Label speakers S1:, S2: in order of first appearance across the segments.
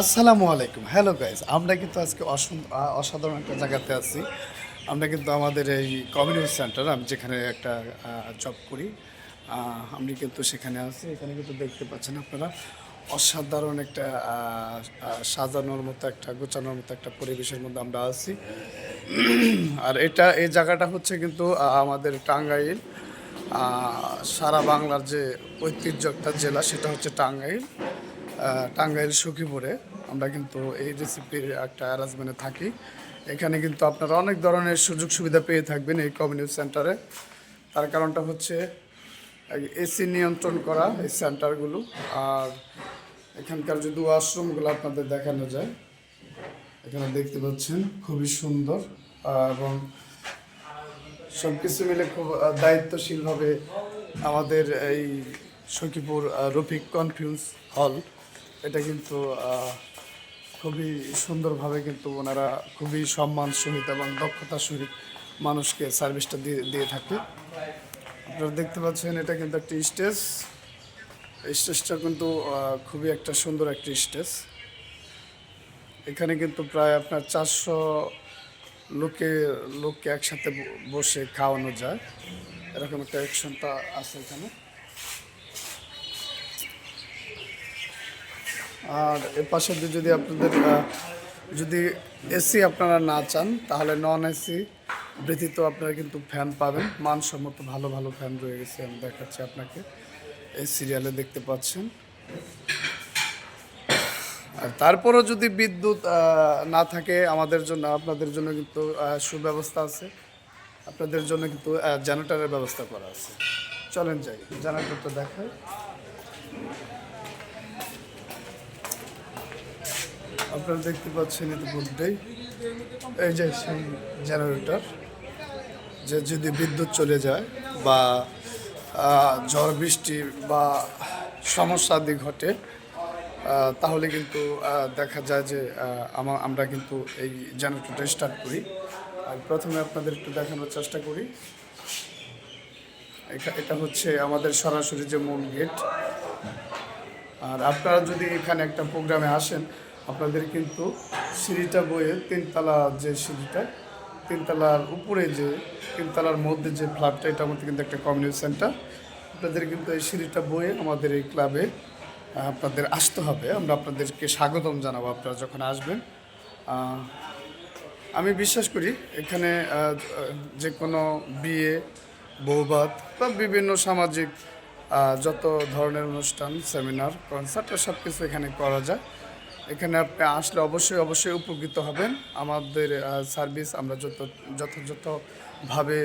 S1: আসসালামু আলাইকুম। Hello guys আমরা কিন্তু আজকে অসাধারণ একটা জায়গাতে আছি। আমরা কিন্তু আমাদের এই কমিউনিটি সেন্টার আমি যেখানে একটা জব করি আমি কিন্তু সেখানে আছি। এখানে কিন্তু দেখতে পাচ্ছেন আপনারা, অসাধারণ একটা সাজানোর মতো একটা, গোছানোর মতো একটা পরিবেশের মধ্যে আমরা আছি। আর এটা, এই জায়গাটা হচ্ছে কিন্তু আমাদের টাঙ্গাইল। সারা বাংলার যে ঐতিহ্য একটা জেলা, সেটা হচ্ছে টাঙ্গাইল। টাঙ্গাইল সখীপুরে আমরা কিন্তু এই রেসিপির একটা অ্যারেঞ্জমেন্টে থাকি। এখানে কিন্তু আপনারা অনেক ধরনের সুযোগ সুবিধা পেয়ে থাকবেন এই কমিউনিটি সেন্টারে তার কারণটা হচ্ছে এসি নিয়ন্ত্রণ করা এই সেন্টারগুলো আর এখানকার যদি ওয়াশরুমগুলো আপনাদের দেখানো যায়, এখানে দেখতে পাচ্ছেন খুবই সুন্দর এবং সব কিছু মিলে খুব দায়িত্বশীলভাবে আমাদের এই সখীপুর রফিক কনফিউজ হল এটা কিন্তু খুবই সুন্দরভাবে কিন্তু ওনারা খুবই সম্মান সহিত এবং দক্ষতা সহিত মানুষকে সার্ভিসটা দিয়ে দিয়ে থাকে। আপনারা দেখতে পাচ্ছেন এটা কিন্তু একটি স্টেজ। স্টেজটা কিন্তু খুবই একটা সুন্দর একটি স্টেজ। এখানে কিন্তু প্রায় আপনার চারশো লোকে, লোককে একসাথে বসে খাওয়ানো যায়। এরকম একটা অ্যাকশনটা আছে এখানে। আর এর পাশে যদি আপনাদের যদি এসি আপনারা না চান, তাহলে নন এসি ব্যতীত আপনারা কিন্তু ফ্যান পাবেন। মানসম্মত ভালো ভালো ফ্যান রয়ে গেছে, আমি দেখাচ্ছি আপনাকে। এই সিরিয়ালে দেখতে পাচ্ছেন। আর তারপরও যদি বিদ্যুৎ না থাকে, আমাদের জন্য, আপনাদের জন্য কিন্তু সুব্যবস্থা আছে। আপনাদের জন্য কিন্তু জেনারেটরের ব্যবস্থা করা আছে। চলেন যাই জেনারেটরটা দেখায় আপনারা দেখতে পাচ্ছেন ইতিমধ্যেই। এই যে জেনারেটর যে যদি বিদ্যুৎ চলে যায় বা ঝড়, বৃষ্টি বা সমস্যা আদি ঘটে তাহলে কিন্তু দেখা যায় যে আমা- আমরা কিন্তু এই জেনারেটরটা স্টার্ট করি। আর প্রথমে আপনাদের একটু দেখানোর চেষ্টা করি। এটা- এটা হচ্ছে আমাদের সরাসরি যে মূল গেট আর আপনারা যদি এখানে একটা প্রোগ্রামে আসেন আপনাদের কিন্তু সিঁড়িটা বয়ে তিনতলা যে সিঁড়িটা, তিনতলার উপরে যে, তিনতলার মধ্যে যে ফ্ল্যাটটা এটা মধ্যে কিন্তু একটা কমিউনিটি সেন্টার আপনাদের কিন্তু এই সিঁড়িটা বয়ে আমাদের এই ক্লাবে আপনাদের আসতে হবে। আমরা আপনাদেরকে স্বাগতম জানাব আপনারা যখন আসবেন। আমি বিশ্বাস করি এখানে যে কোনো বিয়ে বৌভাত বা বিভিন্ন সামাজিক যত ধরনের অনুষ্ঠান সেমিনার কনসার্ট সব কিছু এখানে করা যায়। এখানে আপনি আসলে অবশ্যই অবশ্যই উপকৃত হবেন। আমাদের সার্ভিস আমরা যত, যথাযথভাবে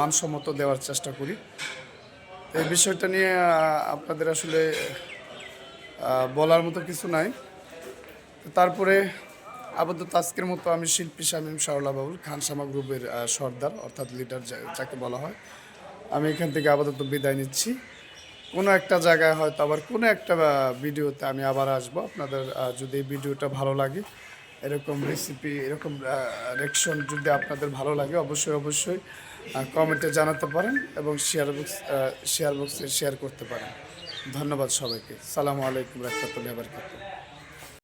S1: মানসম্মত দেওয়ার চেষ্টা করি। এই বিষয়টা নিয়ে আপনাদের আসলে বলার মতো কিছু নাই। তারপরে আপাতত আজকের মতো আমি শিল্পী শামীম শাওলা বাবুল খানসামা গ্রুপের সর্দার, অর্থাৎ লিডার যাকে বলা হয়। আমি এখান থেকে আপাতত বিদায় নিচ্ছি। কোনো একটা জায়গায় হয়তো আবার কোনো একটা ভিডিওতে আমি আবার আসব। আপনাদের যদি এই ভিডিওটা ভালো লাগে, এরকম রেসিপি এরকম রেকশন যদি আপনাদের ভালো লাগে, অবশ্যই অবশ্যই কমেন্টে জানাতে পারেন এবং শেয়ার বক্স শেয়ার বক্সে শেয়ার করতে পারেন। ধন্যবাদ সবাইকে। সালামু আলাইকুম রহমতুল্লাহ বারকাতুহ।